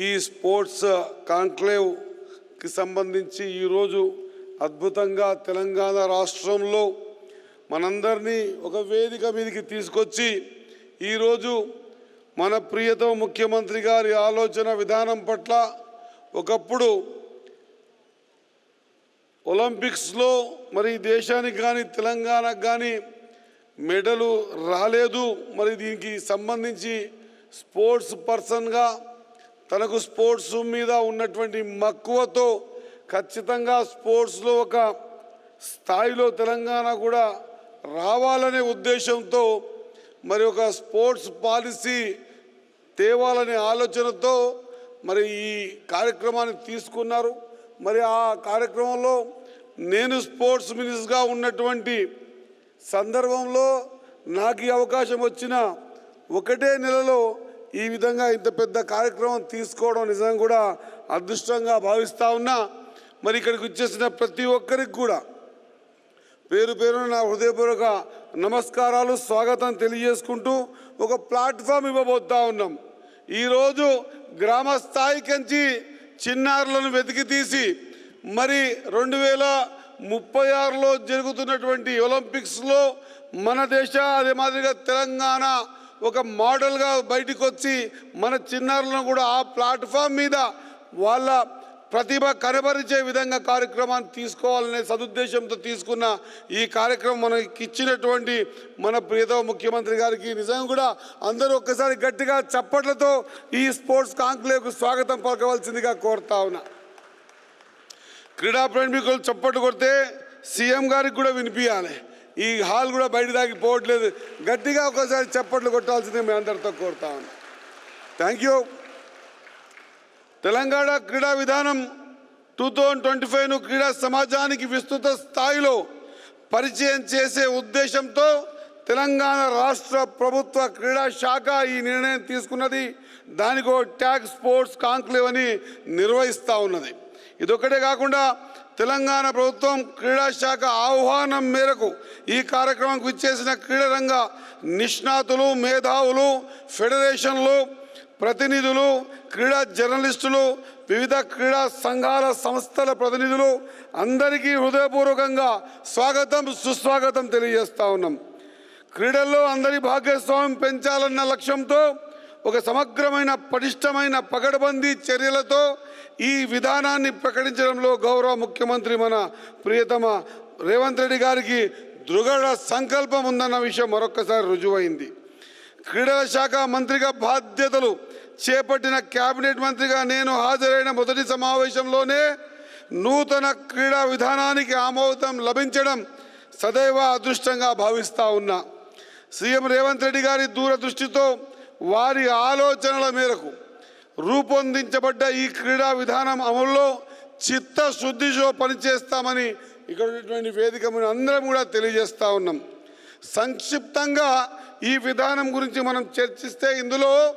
ఈ స్పోర్ట్స్ కాంక్లేవ్కి సంబంధించి ఈరోజు అద్భుతంగా తెలంగాణ రాష్ట్రంలో మనందరినీ ఒక వేదిక మీదకి తీసుకొచ్చి ఈరోజు మన ప్రియతమ ముఖ్యమంత్రి గారి ఆలోచన విధానం పట్ల ఒకప్పుడు ఒలింపిక్స్లో మరి దేశానికి కానీ తెలంగాణకు కానీ మెడలు రాలేదు. మరి దీనికి సంబంధించి స్పోర్ట్స్ పర్సన్గా తనకు స్పోర్ట్స్ మీద ఉన్నటువంటి మక్కువతో ఖచ్చితంగా స్పోర్ట్స్లో ఒక స్థాయిలో తెలంగాణ కూడా రావాలనే ఉద్దేశంతో మరి ఒక స్పోర్ట్స్ పాలసీ తేవాలనే ఆలోచనతో మరి ఈ కార్యక్రమాన్ని తీసుకున్నారు. మరి ఆ కార్యక్రమంలో నేను స్పోర్ట్స్ మినిస్టర్గా ఉన్నటువంటి సందర్భంలో నాకు ఈ అవకాశం వచ్చిన ఒకటే నెలలో ఈ విధంగా ఇంత పెద్ద కార్యక్రమం తీసుకోవడం నిజంగా కూడా అదృష్టంగా భావిస్తూ ఉన్నా. మరి ఇక్కడికి వచ్చేసిన ప్రతి ఒక్కరికి కూడా పేరు పేరున నా హృదయపూర్వక నమస్కారాలు స్వాగతం తెలియజేసుకుంటూ ఒక ప్లాట్ఫామ్ ఇవ్వబోతా ఉన్నాం. ఈరోజు గ్రామ స్థాయి కంచి చిన్నారులను వెతికి తీసి మరి రెండు వేల ముప్పై ఆరులో జరుగుతున్నటువంటి ఒలింపిక్స్లో మన దేశ అదే మాదిరిగా తెలంగాణ ఒక మోడల్గా బయటకు వచ్చి మన చిన్నారులను కూడా ఆ ప్లాట్ఫామ్ మీద వాళ్ళ ప్రతిభ కనబరిచే విధంగా కార్యక్రమాన్ని తీసుకోవాలనే సదుద్దేశంతో తీసుకున్న ఈ కార్యక్రమం మనకి ఇచ్చినటువంటి మన ప్రియతమ ముఖ్యమంత్రి గారికి నిజంగా కూడా అందరూ ఒక్కసారి గట్టిగా చప్పట్లతో ఈ స్పోర్ట్స్ కాంక్లేవ్కు స్వాగతం పలకవలసిందిగా కోరుతా ఉన్నా. క్రీడా ప్రేమికులు చప్పట్లు కొడితే సీఎం గారికి కూడా వినిపించాలి ఈ హాల్ కూడా బయట దాకి పోవట్లేదు. గట్టిగా ఒకసారి చప్పట్లు కొట్టాల్సిందే మీ అందరితో కోరుతా థ్యాంక్ యూ తెలంగాణ క్రీడా విధానం టూ థౌజండ్ ట్వంటీ ఫైవ్ను క్రీడా సమాజానికి విస్తృత స్థాయిలో పరిచయం చేసే ఉద్దేశంతో తెలంగాణ రాష్ట్ర ప్రభుత్వ క్రీడా శాఖ ఈ నిర్ణయం తీసుకున్నది. దానికో ట్యాగ్ స్పోర్ట్స్ కాంక్లేవ్ అని నిర్వహిస్తూ ఉన్నది. ఇదొక్కటే కాకుండా తెలంగాణ ప్రభుత్వం క్రీడా శాఖ ఆహ్వానం మేరకు ఈ కార్యక్రమంకు ఇచ్చేసిన క్రీడారంగ నిష్ణాతులు మేధావులు ఫెడరేషన్లు ప్రతినిధులు క్రీడా జర్నలిస్టులు వివిధ క్రీడా సంఘాల సంస్థల ప్రతినిధులు అందరికీ హృదయపూర్వకంగా స్వాగతం సుస్వాగతం తెలియజేస్తా ఉన్నాం. క్రీడల్లో అందరి భాగస్వామ్యం పెంచాలన్న లక్ష్యంతో ఒక సమగ్రమైన పటిష్టమైన పగడబందీ చర్యలతో ఈ విధానాన్ని ప్రకటించడంలో గౌరవ ముఖ్యమంత్రి మన ప్రియతమ రేవంత్ రెడ్డి గారికి దృఢ సంకల్పం ఉందన్న విషయం మరొక్కసారి రుజువైంది. క్రీడల శాఖ మంత్రిగా బాధ్యతలు చేపట్టిన కేబినెట్ మంత్రిగా నేను హాజరైన మొదటి సమావేశంలోనే నూతన క్రీడా విధానానికి ఆమోదం లభించడం సదైవ అదృష్టంగా భావిస్తా ఉన్నా. సీఎం రేవంత్ రెడ్డి గారి దూరదృష్టితో వారి ఆలోచనల మేరకు రూపొందించబడ్డ ఈ క్రీడా విధానం అమల్లో చిత్తశుద్ధితో పనిచేస్తామని ఇక్కడ ఉన్నటువంటి వేదిక అందరం కూడా తెలియజేస్తూ ఉన్నాం. సంక్షిప్తంగా ఈ విధానం గురించి మనం చర్చిస్తే ఇందులో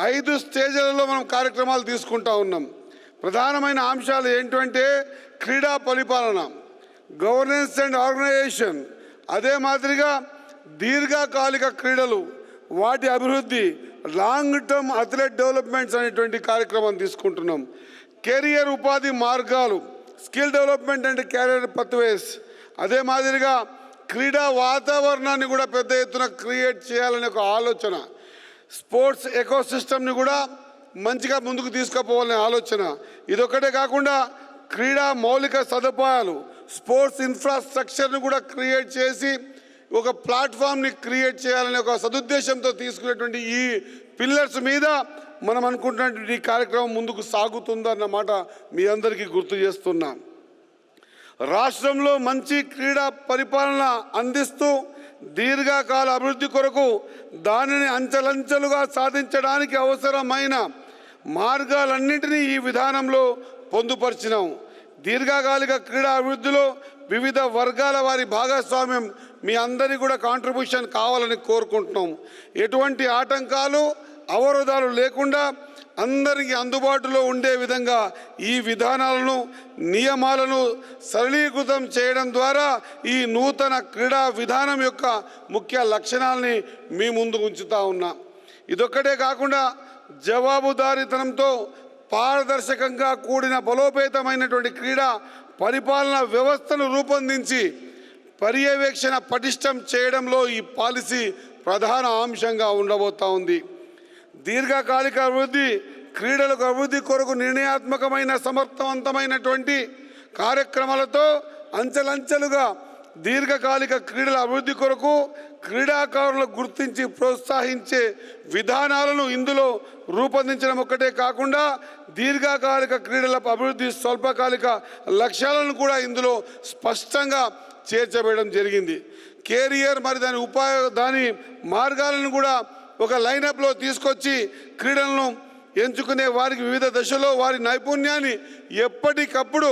ఐదు స్టేజ్లలో మనం కార్యక్రమాలు తీసుకుంటా ఉన్నాం. ప్రధానమైన అంశాలు ఏంటంటే క్రీడా పరిపాలన గవర్నెన్స్ అండ్ ఆర్గనైజేషన్ అదే మాదిరిగా దీర్ఘకాలిక క్రీడలు వాటి అభివృద్ధి లాంగ్ టర్మ్ అథ్లెట్ డెవలప్మెంట్స్ అనేటువంటి కార్యక్రమం తీసుకుంటున్నాం. కెరియర్ ఉపాధి మార్గాలు skill development and career pathways. అదే మాదిరిగా క్రీడా వాతావరణాన్ని కూడా పెద్ద ఎత్తున క్రియేట్ చేయాలనే ఒక ఆలోచన. స్పోర్ట్స్ ఎకోసిస్టమ్ని కూడా మంచిగా ముందుకు తీసుకుపోవాలనే ఆలోచన. ఇదొక్కటే కాకుండా క్రీడా మౌలిక సదుపాయాలు స్పోర్ట్స్ ఇన్ఫ్రాస్ట్రక్చర్ని కూడా క్రియేట్ చేసి ఒక ప్లాట్ఫామ్ని క్రియేట్ చేయాలనే ఒక సదుద్దేశంతో తీసుకునేటువంటి ఈ పిల్లర్స్ మీద మనం అనుకుంటున్నటువంటి ఈ కార్యక్రమం ముందుకు సాగుతుందన్నమాట మీ అందరికీ గుర్తు చేస్తున్నాం. రాష్ట్రంలో మంచి క్రీడా పరిపాలన అందిస్తూ దీర్ఘకాల అభివృద్ధి కొరకు దానిని అంచెలంచెలుగా సాధించడానికి అవసరమైన మార్గాలన్నింటినీ ఈ విధానంలో పొందుపరిచినాం. దీర్ఘకాలిక క్రీడా అభివృద్ధిలో వివిధ వర్గాల వారి భాగస్వామ్యం మీ అందరి కూడా కాంట్రిబ్యూషన్ కావాలని కోరుకుంటున్నాం. ఎటువంటి ఆటంకాలు అవరోధాలు లేకుండా అందరికీ అందుబాటులో ఉండే విధంగా ఈ విధానాలను నియమాలను సరళీకృతం చేయడం ద్వారా ఈ నూతన క్రీడా విధానం యొక్క ముఖ్య లక్షణాలని మీ ముందు ఉంచుతా ఉన్నా. ఇదొక్కటే కాకుండా జవాబుదారీతనంతో పారదర్శకంగా కూడిన బలోపేతమైనటువంటి క్రీడా పరిపాలన వ్యవస్థను రూపొందించి పర్యవేక్షణ పటిష్టం చేయడంలో ఈ పాలసీ ప్రధాన అంశంగా ఉండబోతా ఉంది. దీర్ఘకాలిక అభివృద్ధి క్రీడలకు అభివృద్ధి కొరకు నిర్ణయాత్మకమైన సమర్థవంతమైనటువంటి కార్యక్రమాలతో అంచెలంచెలుగా దీర్ఘకాలిక క్రీడల అభివృద్ధి కొరకు క్రీడాకారులను గుర్తించి ప్రోత్సహించే విధానాలను ఇందులో రూపొందించడం ఒక్కటే కాకుండా దీర్ఘకాలిక క్రీడల అభివృద్ధి స్వల్పకాలిక లక్ష్యాలను కూడా ఇందులో స్పష్టంగా చేర్చబేయడం జరిగింది. కెరియర్ మరి దాని ఉపాయ దాని మార్గాలను కూడా ఒక లైనప్లో తీసుకొచ్చి క్రీడలను ఎంచుకునే వారికి వివిధ దశలో వారి నైపుణ్యాన్ని ఎప్పటికప్పుడు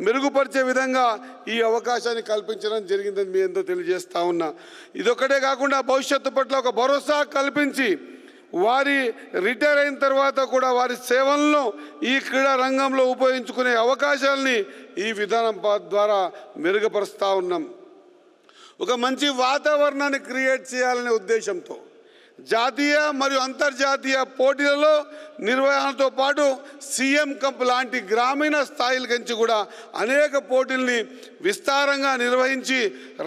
మెరుగుపరిచే విధంగా ఈ అవకాశాన్ని కల్పించడం జరిగిందని మీ ఎంతో తెలియజేస్తా ఉన్నా. ఇదొక్కటే కాకుండా భవిష్యత్తు పట్ల ఒక భరోసా కల్పించి వారి రిటైర్ అయిన తర్వాత కూడా వారి సేవలను ఈ క్రీడా రంగంలో ఉపయోగించుకునే అవకాశాలని ఈ విధానం ద్వారా మెరుగుపరుస్తూ ఉన్నాం. ఒక మంచి వాతావరణాన్ని క్రియేట్ చేయాలనే ఉద్దేశంతో జాతీయ మరియు అంతర్జాతీయ పోటీలలో నిర్వహణతో పాటు సీఎం కప్ లాంటి గ్రామీణ స్థాయిల నుంచి కూడా అనేక పోటీల్ని విస్తారంగా నిర్వహించి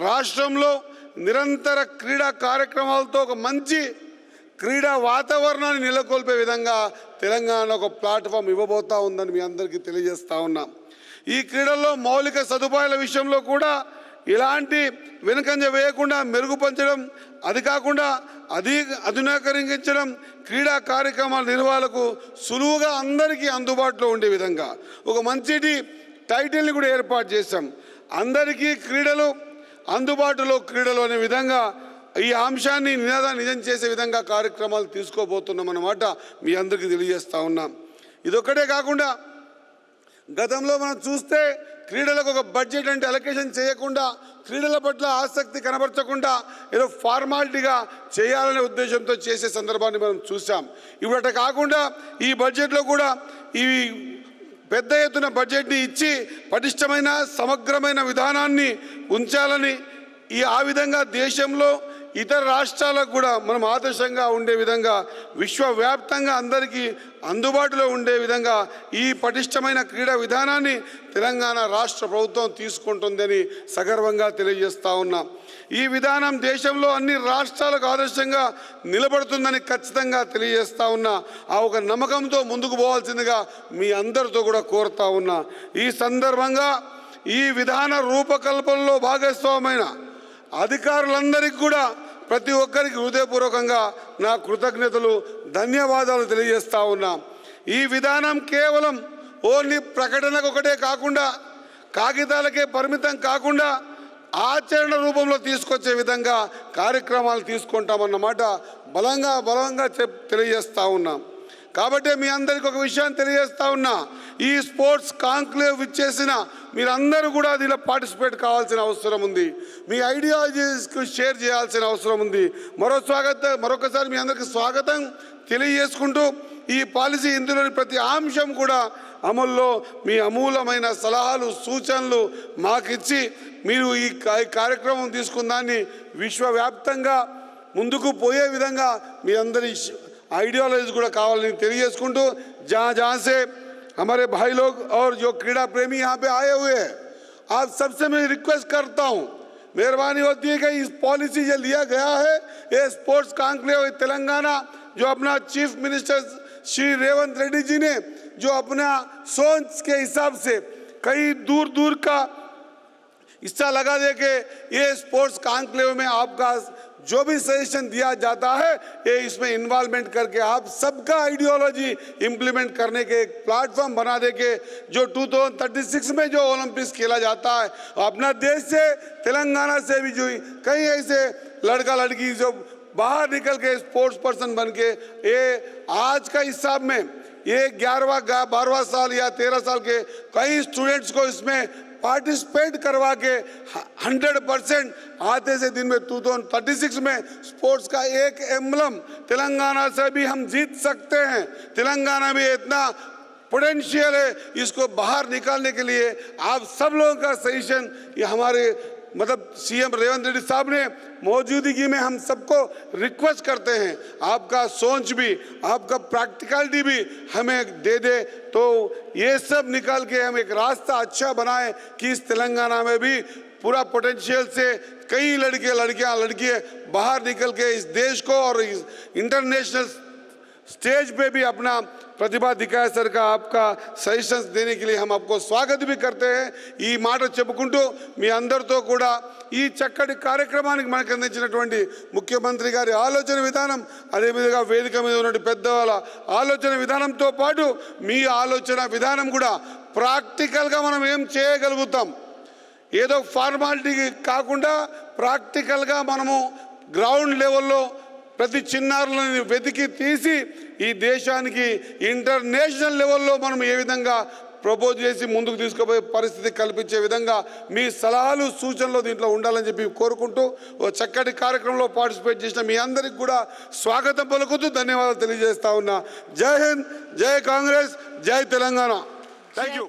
రాష్ట్రంలో నిరంతర క్రీడా కార్యక్రమాలతో ఒక మంచి క్రీడా వాతావరణాన్ని నెలకొల్పే విధంగా తెలంగాణ ఒక ప్లాట్ఫామ్ ఇవ్వబోతా ఉందని మీ అందరికీ తెలియజేస్తూ ఉన్నాం. ఈ క్రీడల్లో మౌలిక సదుపాయాల విషయంలో కూడా ఇలాంటి వెనుకంజ వేయకుండా మెరుగుపరచడం అది కాకుండా అధి అధునాకరించడం క్రీడా కార్యక్రమాల నిర్వహణకు సులువుగా అందరికీ అందుబాటులో ఉండే విధంగా. ఒక మంచిటి టైటిల్ని కూడా ఏర్పాటు చేశాం. అందరికీ క్రీడలు అందుబాటులో క్రీడలు అనే విధంగా ఈ అంశాన్ని నినాదా నిజం చేసే విధంగా కార్యక్రమాలు తీసుకోబోతున్నాం అన్నమాట మీ అందరికీ తెలియజేస్తా ఉన్నాం. ఇదొక్కటే కాకుండా గతంలో మనం చూస్తే క్రీడలకు ఒక బడ్జెట్ అంటే అలొకేషన్ చేయకుండా క్రీడల పట్ల ఆసక్తి కనబరచకుండా ఏదో ఫార్మాలిటీగా చేయాలనే ఉద్దేశంతో చేసే సందర్భాన్ని మనం చూసాం ఇవట కాకుండా ఈ బడ్జెట్లో కూడా ఈ పెద్ద ఎత్తున బడ్జెట్ని ఇచ్చి పటిష్టమైన సమగ్రమైన విధానాన్ని ఉంచాలని ఈ ఆ విధంగా దేశంలో ఇతర రాష్ట్రాలకు కూడా మనం ఆదర్శంగా ఉండే విధంగా విశ్వవ్యాప్తంగా అందరికీ అందుబాటులో ఉండే విధంగా ఈ పటిష్టమైన క్రీడా విధానాన్ని తెలంగాణ రాష్ట్ర ప్రభుత్వం తీసుకుంటుందని సగర్వంగా తెలియజేస్తా ఉన్నాం. ఈ విధానం దేశంలో అన్ని రాష్ట్రాలకు ఆదర్శంగా నిలబడుతుందని ఖచ్చితంగా తెలియజేస్తా ఉన్నా. ఆ ఒక నమ్మకంతో ముందుకు పోవాల్సిందిగా మీ అందరితో కూడా కోరుతా ఉన్నా. ఈ సందర్భంగా ఈ విధాన రూపకల్పనలో భాగస్వామైన అధికారులందరికీ కూడా ప్రతి ఒక్కరికి హృదయపూర్వకంగా నా కృతజ్ఞతలు ధన్యవాదాలు తెలియజేస్తా ఉన్నా. ఈ విధానం కేవలం ఓన్లీ ప్రకటనకు ఒకటే కాకుండా కాగితాలకే పరిమితం కాకుండా ఆచరణ రూపంలో తీసుకొచ్చే విధంగా కార్యక్రమాలు తీసుకుంటామన్నమాట బలంగా బలంగా చెప్ తెలియజేస్తా ఉన్నాం. కాబట్టి మీ అందరికి ఒక విషయాన్ని తెలియజేస్తా ఉన్నా ఈ స్పోర్ట్స్ కాంక్లేవ్ ఇచ్చేసిన మీరందరూ కూడా దీనిలో పార్టిసిపేట్ కావాల్సిన అవసరం ఉంది. మీ ఐడియాలజీస్కి షేర్ చేయాల్సిన అవసరం ఉంది. మరో స్వాగతం మరొకసారి మీ అందరికీ స్వాగతం తెలియజేసుకుంటూ ఈ పాలసీ ఇందులోని ప్రతి అంశం కూడా అమల్లో మీ అమూలమైన సలహాలు సూచనలు మాకిచ్చి మీరు ఈ ఈ కార్యక్రమం తీసుకున్న దాన్ని విశ్వవ్యాప్తంగా ముందుకు పోయే విధంగా మీ అందరి आइडियोलॉजी కూడా కావాలని తెలియజేసుకుంటూ जहाँ जहाँ से हमारे भाई लोग और जो क्रीड़ा प्रेमी यहाँ पे आए हुए हैं आप सबसे मैं रिक्वेस्ट करता हूँ मेहरबानी होती है कि इस पॉलिसी जो लिया गया है ये स्पोर्ट्स कांक्लेव तेलंगाना जो अपना चीफ मिनिस्टर श्री रेवंत रेड्डी जी ने जो अपना सोच के हिसाब से कई दूर दूर का हिस्सा लगा दे के ये स्पोर्ट्स कांक्लेव में आपका जो भी सजेशन दिया जाता है, ये इसमें इन्वॉल्वमेंट करके आप सबका आइडियोलॉजी इम्प्लीमेंट करने के एक प्लेटफॉर्म बना दे के जो 2036 में जो ओलंपिक्स खेला जाता है, अपना देश से, तेलंगाना से भी जो कई ऐसे लड़का लड़की जो बाहर निकल के स्पोर्ट्स पर्सन बन के, ये आज का हिसाब में, ये ग्यारहवा, बारहवा साल या तेरह साल के कई स्टूडेंट्स को इसमें पार्टिसिपेट करवा के हंड्रेड परसेंट आते से दिन में टू थाउज़ेंड थर्टी सिक्स में स्पोर्ट्स का एक एम्बलम तेलंगाना से भी हम जीत सकते हैं। तेलंगाना में इतना पोटेंशियल है, इसको बाहर निकालने के लिए आप सब लोगों का सजेशन ये हमारे मतलब सीएम रेवंत रेड्डी साहब ने मौजूदगी में हम सबको रिक्वेस्ट करते हैं। आपका सोच भी, आपका प्रैक्टिकलिटी भी हमें दे दे। तो ये सब निकाल के हम एक रास्ता अच्छा बनाए कि इस तेलंगाना में भी पूरा पोटेंशियल से कई लड़के, लड़कियाँ लड़कियाँ बाहर निकल के इस देश को और इंटरनेशनल स्टेज पे भी अपना प्रतिभा दिखाए सर का आपका సజెషన్స్ देने के लिए हम आपको स्वागत भी करते हैं ఈ మాట చెప్పుకుంటూ మీ అందరితో కూడా ఈ చక్కటి కార్యక్రమానికి మనకు అందించినటువంటి ముఖ్యమంత్రి గారి ఆలోచన విధానం అదేవిధంగా వేదిక మీద ఉన్నటువంటి పెద్దవాళ్ళ ఆలోచన విధానంతో పాటు మీ ఆలోచన విధానం కూడా ప్రాక్టికల్గా మనం ఏం చేయగలుగుతాం ఏదో ఫార్మాలిటీ కాకుండా ప్రాక్టికల్గా మనము గ్రౌండ్ లెవెల్లో ప్రతి చిన్నారులను వెతికి తీసి ఈ దేశానికి ఇంటర్నేషనల్ లెవెల్లో మనం ఏ విధంగా ప్రపోజ్ చేసి ముందుకు తీసుకుపోయే పరిస్థితి కల్పించే విధంగా మీ సలహాలు సూచనలు దీంట్లో ఉండాలని చెప్పి కోరుకుంటూ ఓ చక్కటి కార్యక్రమంలో పార్టిసిపేట్ చేసిన మీ అందరికి కూడా స్వాగతం పలుకుతూ ధన్యవాదాలు తెలియజేస్తా ఉన్నా. జై హింద్ జై కాంగ్రెస్ జై తెలంగాణ. Thank you